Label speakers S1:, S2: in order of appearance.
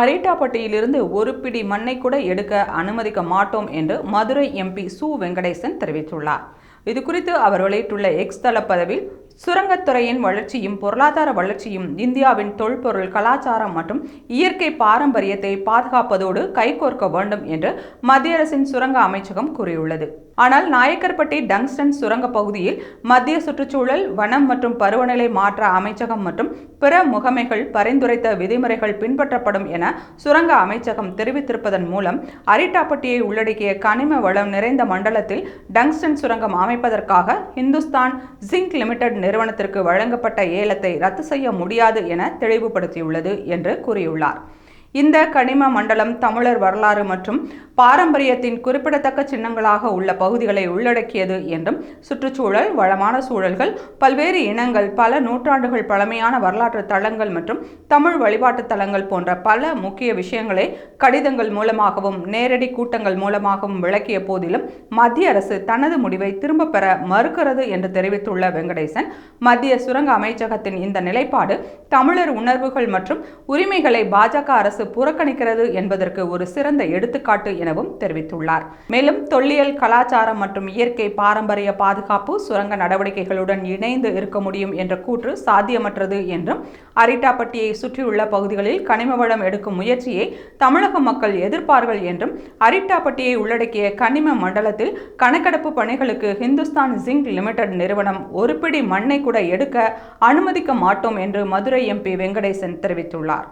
S1: அரிட்டாப்பட்டியிலிருந்து ஒரு பிடி மண்ணை கூட எடுக்க அனுமதிக்க மாட்டோம் என்று மதுரை எம்பி சு வெங்கடேசன் தெரிவித்துள்ளார். இது குறித்து அவர் வெளியிட்டுள்ள எக்ஸ் தள பதவில் சுரங்கத்துறையின் வளர்ச்சியும் பொருளாதார வளர்ச்சியும் இந்தியாவின் தொல்பொருள் கலாச்சாரம் மற்றும் இயற்கை பாரம்பரியத்தை பாதுகாப்பதோடு கைகோர்க்க வேண்டும் என்று மத்திய அரசின் சுரங்க அமைச்சகம் கூறியுள்ளது. ஆனால் நாயக்கர்பட்டி டங்ஸ்டன் சுரங்க பகுதியில் மத்திய சுற்றுச்சூழல் வனம் மற்றும் பருவநிலை மாற்ற அமைச்சகம் மற்றும் பிற முகமைகள் பரிந்துரைத்த விதிமுறைகள் பின்பற்றப்படும் என சுரங்க அமைச்சகம் தெரிவித்திருப்பதன் மூலம் அரிட்டாப்பட்டியை உள்ளடக்கிய கனிம வளம் நிறைந்த மண்டலத்தில் டங்ஸ்டன் சுரங்கம் அமைப்பதற்காக இந்துஸ்தான் ஜிங்க் லிமிடெட் நிறுவனத்திற்கு வழங்கப்பட்ட ஏலத்தை ரத்து செய்ய முடியாது என தெளிவுபடுத்தியுள்ளது என்று கூறியுள்ளார். இந்த கனிம மண்டலம் தமிழர் வரலாறு மற்றும் பாரம்பரியத்தின் குறிப்பிடத்தக்க சின்னங்களாக உள்ள பகுதிகளை உள்ளடக்கியது என்றும் சுற்றுச்சூழல் வளமான சூழல்கள் பல்வேறு இனங்கள் பல நூற்றாண்டுகள் பழமையான வரலாற்று தளங்கள் மற்றும் தமிழ் வழிபாட்டு தலங்கள் போன்ற பல முக்கிய விஷயங்களை கடிதங்கள் மூலமாகவும் நேரடி கூட்டங்கள் மூலமாகவும் விளக்கிய போதிலும் மத்திய அரசு தனது முடிவை திரும்ப பெற மறுக்கிறது என்று தெரிவித்துள்ள வெங்கடேசன் மத்திய சுரங்க அமைச்சகத்தின் இந்த நிலைப்பாடு தமிழர் உணர்வுகள் மற்றும் உரிமைகளை பாஜக அரசு அரசு புறக்கணிக்கிறது என்பதற்கு ஒரு சிறந்த எடுத்துக்காட்டு எனவும் தெரிவித்துள்ளார். மேலும் தொல்லியல் கலாச்சாரம் மற்றும் இயற்கை பாரம்பரிய பாதுகாப்பு சுரங்க நடவடிக்கைகளுடன் இணைந்து இருக்க முடியும் என்ற கூற்று சாத்தியமற்றது என்றும் அரிட்டாப்பட்டியை சுற்றியுள்ள பகுதிகளில் கனிம வளம் எடுக்கும் முயற்சியை தமிழக மக்கள் எதிர்ப்பார்கள் என்றும் அரிட்டாப்பட்டியை உள்ளடக்கிய கனிம மண்டலத்தில் கணக்கெடுப்பு பணிகளுக்கு ஹிந்துஸ்தான் ஜிங்க் லிமிடெட் நிறுவனம் ஒரு பிடி மண்ணை கூட எடுக்க அனுமதிக்க மாட்டோம் என்று மதுரை எம்பி வெங்கடேசன் தெரிவித்துள்ளார்.